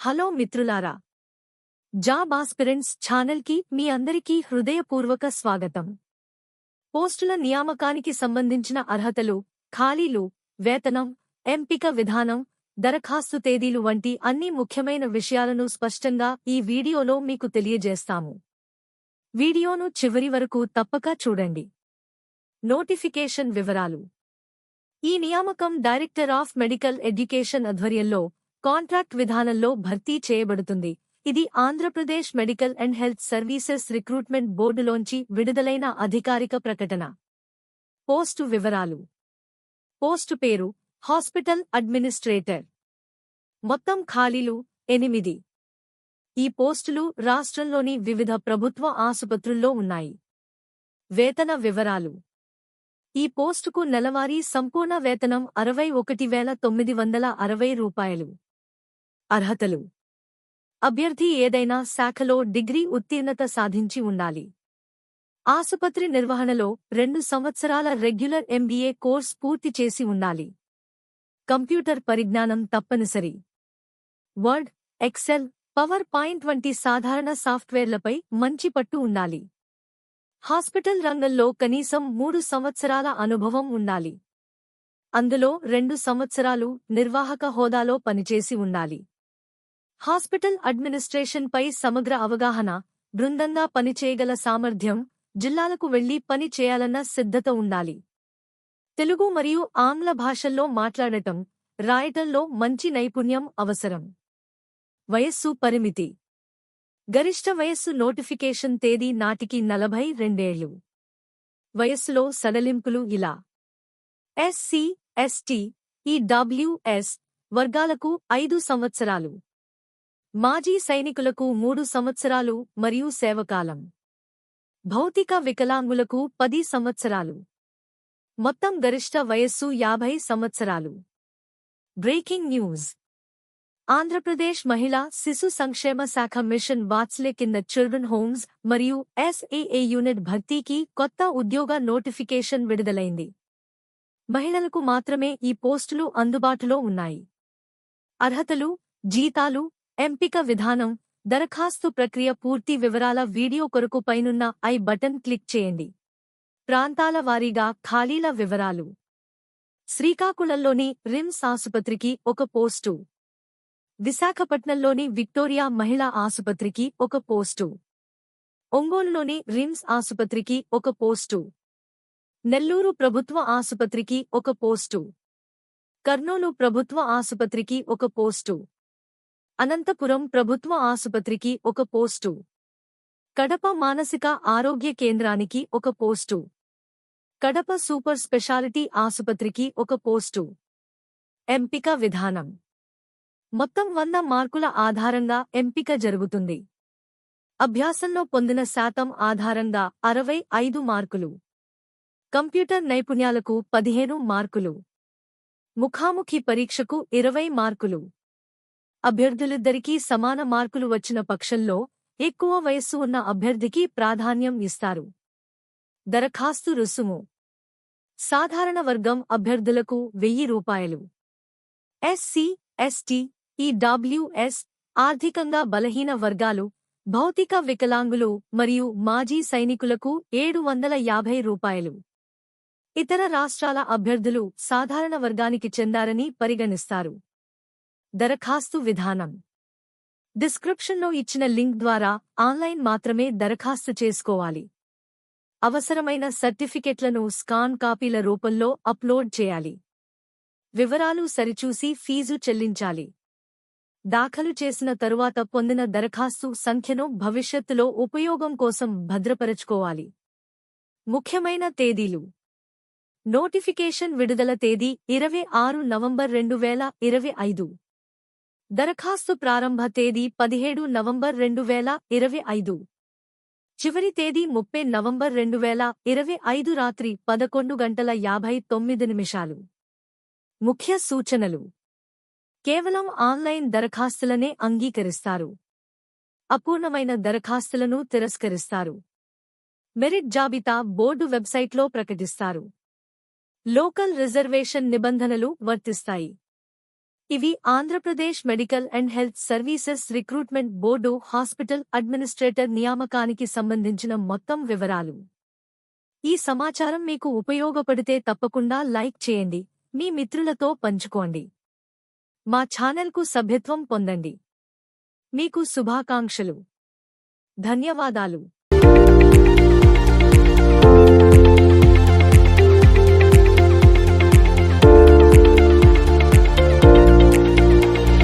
Hello మిత్రులారా. Job aspirants ఛానల్కి మీ అందరికీ హృదయపూర్వక స్వాగతం. పోస్టుల నియామకానికి సంబంధించిన అర్హతలు ఖాళీలు వేతనం ఎంపిక విధానం దరఖాస్తు తేదీలు వంటి అన్ని ముఖ్యమైన విషయాలను స్పష్టంగా ఈ వీడియోలో మీకు తెలియజేస్తాము. వీడియోను చివరి వరకు తప్పక చూడండి. నోటిఫికేషన్ వివరాలు. ఈ నియామకం డైరెక్టర్ ఆఫ్ మెడికల్ ఎడ్యుకేషన్ ఆధ్వర్యంలో కాంట్రాక్ట్ విధానంలో భర్తీ చేయబడుతుంది. ఇది Andhra Pradesh medical and health services recruitment బోర్డులోంచి విడుదలైన అధికారిక ప్రకటన. పోస్టు వివరాలు. పోస్టు పేరు హాస్పిటల్ అడ్మినిస్ట్రేటర్. మొత్తం ఖాళీలు ఎనిమిది. ఈ పోస్టులు రాష్ట్రంలోని వివిధ ప్రభుత్వ ఆసుపత్రుల్లో ఉన్నాయి. వేతన వివరాలు. ఈ పోస్టుకు నెలవారీ సంపూర్ణ వేతనం అరవై ఒకటి వేల తొమ్మిది వందల అరవై రూపాయలు. అర్హతలు. అభ్యర్థి ఏదైనా శాఖలో డిగ్రీ ఉత్తీర్ణత సాధించి ఉండాలి. ఆసుపత్రి నిర్వహణలో రెండు సంవత్సరాల రెగ్యులర్ ఎంబీఏ కోర్స్ పూర్తి చేసి ఉండాలి. కంప్యూటర్ పరిజ్ఞానం తప్పనిసరి. వర్డ్ ఎక్సెల్ పవర్ పాయింట్ వంటి సాధారణ సాఫ్ట్వేర్లపై మంచి పట్టు ఉండాలి. హాస్పిటల్ రంగంలో కనీసం మూడు సంవత్సరాల అనుభవం ఉండాలి. అందులో రెండు సంవత్సరాలు నిర్వాహక హోదాలో పనిచేసి ఉండాలి. హాస్పిటల్ అడ్మినిస్ట్రేషన్పై సమగ్ర అవగాహన బృందంగా పనిచేయగల సామర్థ్యం జిల్లాలకు వెళ్ళి పని చేయాలన్న సిద్ధత ఉండాలి. తెలుగు మరియు ఆంగ్ల భాషల్లో మాట్లాడటం రాయటంలో మంచి నైపుణ్యం అవసరం. వయస్సు పరిమితి. గరిష్ట వయస్సు నోటిఫికేషన్ తేదీ నాటికి నలభై రెండేళ్ళు వయస్సులో సడలింపులు ఇలా. ఎస్సీ ఎస్టీ ఈడబ్ల్యూఎస్ వర్గాలకు ఐదు సంవత్సరాలు. మాజీ సైనికులకు మూడు సంవత్సరాలు మరియు సేవకాలం. భౌతిక వికలాంగులకు పది సంవత్సరాలు. మొత్తం గరిష్ట వయస్సు యాభై సంవత్సరాలు. Breaking news. ఆంధ్రప్రదేశ్ మహిళా శిశు సంక్షేమ శాఖ మిషన్ వాత్స్లే కింద చిల్డ్రన్ హోమ్స్ మరియు ఎస్ఏఏ యూనిట్ భర్తీకి కొత్త ఉద్యోగ నోటిఫికేషన్ విడుదలైంది. మహిళలకు మాత్రమే ఈ పోస్టులు అందుబాటులో ఉన్నాయి. అర్హతలు జీతాలు ఎంపిక విధానం దరఖాస్తు ప్రక్రియ పూర్తి వివరాల వీడియో కొరకు పైనున్న ఐ బటన్ క్లిక్ చేయండి. ప్రాంతాల వారీగా ఖాళీల వివరాలు. శ్రీకాకుళంలోని రిమ్స్ ఆసుపత్రికి ఒక పోస్టు. విశాఖపట్నంలోని విక్టోరియా మహిళా ఆసుపత్రికి ఒక పోస్టు. ఒంగోలులోని రిమ్స్ ఆసుపత్రికి ఒక పోస్టు. నెల్లూరు ప్రభుత్వ ఆసుపత్రికి ఒక పోస్టు. కర్నూలు ప్రభుత్వ ఆసుపత్రికి ఒక పోస్టు. అనంతపురం ప్రభుత్వ ఆసుపత్రికి ఒక పోస్టు. కడప మానసిక ఆరోగ్య కేంద్రానికి ఒక పోస్టు. కడప సూపర్ స్పెషాలిటీ ఆసుపత్రికి ఒక పోస్టు. ఎంపిక విధానం. మొత్తం వంద మార్కుల ఆధారంగా ఎంపిక జరుగుతుంది. అభ్యాసంలో పొందిన శాతం ఆధారంగా అరవై ఐదు మార్కులు. కంప్యూటర్ నైపుణ్యాలకు పదిహేను మార్కులు. ముఖాముఖి పరీక్షకు ఇరవై మార్కులు. అభ్యర్థులిద్దరికీ సమాన మార్కులు వచ్చిన పక్షంలో ఎక్కువ వయస్సు ఉన్న అభ్యర్థికి ప్రాధాన్యం ఇస్తారు. దరఖాస్తు రుసుము. సాధారణ వర్గం అభ్యర్థులకు వెయ్యి రూపాయలు. ఎస్సీ ఎస్టీ ఈడబ్ల్యూఎస్ ఆర్థికంగా బలహీన వర్గాలు భౌతిక వికలాంగులు మరియు మాజీ సైనికులకు ఏడు వందల యాభై రూపాయలు. ఇతర రాష్ట్రాల అభ్యర్థులు సాధారణ వర్గానికి చెందారని పరిగణిస్తారు. దరఖాస్తు విధానం. డిస్క్రిప్షన్లో ఇచ్చిన లింక్ ద్వారా ఆన్లైన్ మాత్రమే దరఖాస్తు చేసుకోవాలి. అవసరమైన సర్టిఫికెట్లను స్కాన్ కాపీల రూపంలో అప్లోడ్ చేయాలి. వివరాలు సరిచూసి ఫీజు చెల్లించాలి. దాఖలు చేసిన తరువాత పొందిన దరఖాస్తు సంఖ్యను భవిష్యత్తులో ఉపయోగం కోసం భద్రపరచుకోవాలి. ముఖ్యమైన తేదీలు. నోటిఫికేషన్ విడుదల తేదీ ఇరవై ఆరు నవంబర్ రెండు వేల ఇరవై ఐదు. దరఖాస్తు ప్రారంభ తేదీ పదిహేడు నవంబర్ రెండు వేల ఇరవై ఐదు. చివరి తేదీ ముప్పై నవంబర్ రెండు వేల ఇరవై ఐదు రాత్రి పదకొండు గంటల యాభై తొమ్మిది నిమిషాలు. ముఖ్య సూచనలు. కేవలం ఆన్లైన్ దరఖాస్తులనే అంగీకరిస్తారు. అపూర్ణమైన దరఖాస్తులను తిరస్కరిస్తారు. మెరిట్ జాబితా బోర్డు వెబ్సైట్లో ప్రకటిస్తారు. లోకల్ రిజర్వేషన్ నిబంధనలు వర్తిస్తాయి. ఇవి Andhra Pradesh medical and health services recruitment board hospital administrator నియామకానికి సంబంధించిన మొత్తం వివరాలు. ఈ సమాచారం మీకు ఉపయోగపడితే తప్పకుండా లైక్ చేయండి మీ మిత్రులతో పంచుకోండి. మా ఛానల్కు సభ్యత్వం పొందండి. మీకు శుభాకాంక్షలు. ధన్యవాదాలు.